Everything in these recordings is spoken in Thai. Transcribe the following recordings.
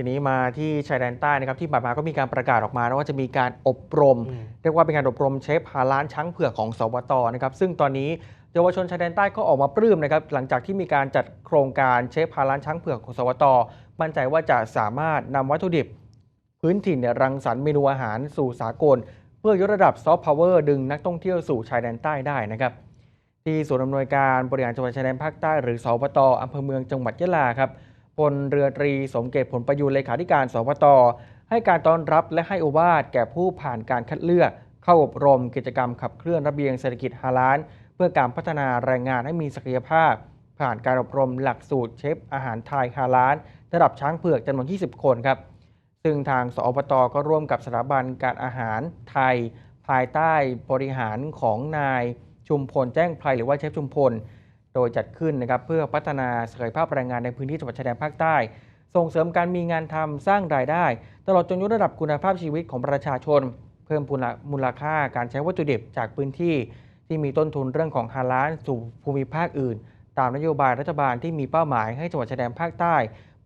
ทีนี้มาที่ชายแดนใต้นะครับที่ผ่านมาก็มีการประกาศออกมานะว่าจะมีการอบรมอืมเรียกว่าเป็นการอบรมเชฟฮาล้านช้างเผือกของสวตนะครับซึ่งตอนนี้เยาวชนชายแดนใต้ก็ออกมาปลื้มนะครับหลังจากที่มีการจัดโครงการเชฟฮาล้านช้างเผือกของสวตมั่นใจว่าจะสามารถนำวัตถุดิบ พื้นถิ่นเนี่ยรังสรรค์เมนูอาหารสู่สากล เพื่อยกระดับซอฟต์พาวเวอร์ดึงนักท่องเที่ยวสู่ชายแดนใต้ได้นะครับที่ศูนย์อำนวยการบริหารจังหวัดชายแดนภาคใต้หรือสปตอำเภอเมืองจังหวัดยะลาครับ พลเรือตรีสมเกตผลประยูนเลขาธิการสปตให้การต้อนรับและให้โอวาทแก่ผู้ผ่านการคัดเลือก เข้าอบรมกิจกรรมขับเคลื่อนระเบียงเศรษฐกิจฮาลาน เพื่อการพัฒนาแรงงานให้มีศักยภาพ ผ่านการอบรมหลักสูตรเชฟอาหารไทยฮาลาน ระดับช้างเผือกจำนวน 20 คนครับ ซึ่งทางสอบตก็ร่วมกับสถาบันการอาหารไทย ภายใต้บริหารของนายชุมพลแจ้งไพรหรือว่าเชฟชุมพล โดยจัดขึ้นนะครับเพื่อพัฒนาศักยภาพแรงงานในพื้นที่จังหวัดชายแดนภาคใต้ ส่งเสริมการมีงานทำสร้างรายได้ ตลอดจนยกระดับคุณภาพชีวิตของประชาชน เพิ่มมูลค่าการใช้วัตถุดิบจากพื้นที่ ที่มีต้นทุนเรื่องของฮาลาลสู่ภูมิภาคอื่น ตามนโยบายรัฐบาลที่มีเป้าหมายให้จังหวัดชายแดนภาคใต้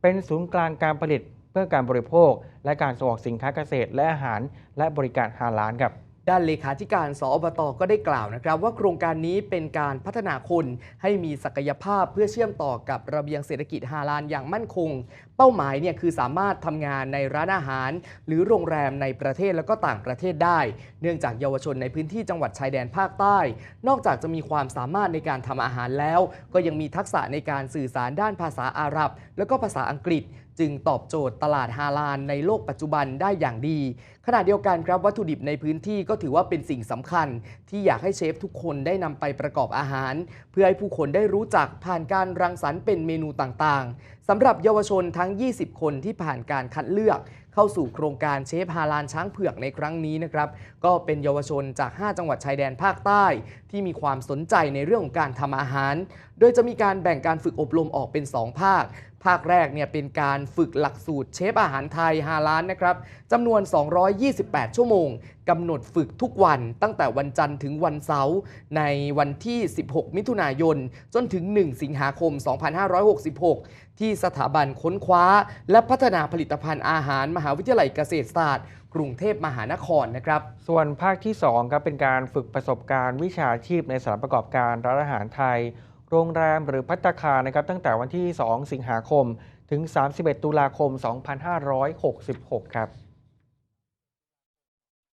เป็นศูนย์กลางการผลิตเพื่อการบริโภค และการส่งออกสินค้าเกษตรและอาหาร และบริการฮาลาลครับ ด้านเลขาธิการสอบตก็ได้กล่าวนะครับ ว่าโครงการนี้เป็นการพัฒนาคนให้มีศักยภาพเพื่อเชื่อมต่อกับระเบียงเศรษฐกิจฮาลาลอย่างมั่นคง เป้าหมายเนี่ยคือสามารถทำงานในร้านอาหาร หรือโรงแรมในประเทศแล้วก็ต่างประเทศได้ เนื่องจากเยาวชนในพื้นที่จังหวัดชายแดนภาคใต้ นอกจากจะมีความสามารถในการทำอาหารแล้ว ก็ยังมีทักษะในการสื่อสารด้านภาษาอาหรับ แล้วก็ภาษาอังกฤษจึงตอบโจทย์ตลาดฮาลาลในโลกปัจจุบันได้อย่างดี ขณะเดียวกันครับวัตถุดิบในพื้นที่ก็ถือว่าเป็นสิ่งสำคัญ ที่อยากให้เชฟทุกคนได้นำไปประกอบอาหาร เพื่อให้ผู้คนได้รู้จักผ่านการรังสรรค์เป็นเมนูต่างๆสำหรับเยาวชนทั้ง 20 คนที่ผ่านการคัดเลือกเข้าสู่โครงการเชฟฮาลานช้างเผือกในครั้งนี้นะครับ ก็เป็นเยาวชนจาก 5 จังหวัดชายแดนภาคใต้ ที่มีความสนใจในเรื่องของการทำอาหาร โดยจะมีการแบ่งการฝึกอบรมออกเป็น 2 ภาค ภาคแรกเนี่ยเป็นการฝึกหลักสูตรเชฟอาหารไทยฮาลานนะครับจำนวน 228 ชั่วโมงกำหนดฝึกทุกวันตั้งแต่วันจันทร์ถึงวันเสาร์ในวันที่ 16 มิถุนายน จนถึง 1 สิงหาคม 2566 ที่สถาบันค้นคว้า และพัฒนาผลิตภัณฑ์อาหาร มหาวิทยาลัยเกษตรศาสตร์ กรุงเทพมหานครนะครับ ส่วนภาคที่2ครับเป็นการฝึกประสบการณ์วิชาชีพในสถานประกอบการร้านอาหารไทย โรงแรมหรือพัตคานะครับตั้งแต่วันที่ 2 สิงหาคม ถึง 31 ตุลาคม 2566 ครับ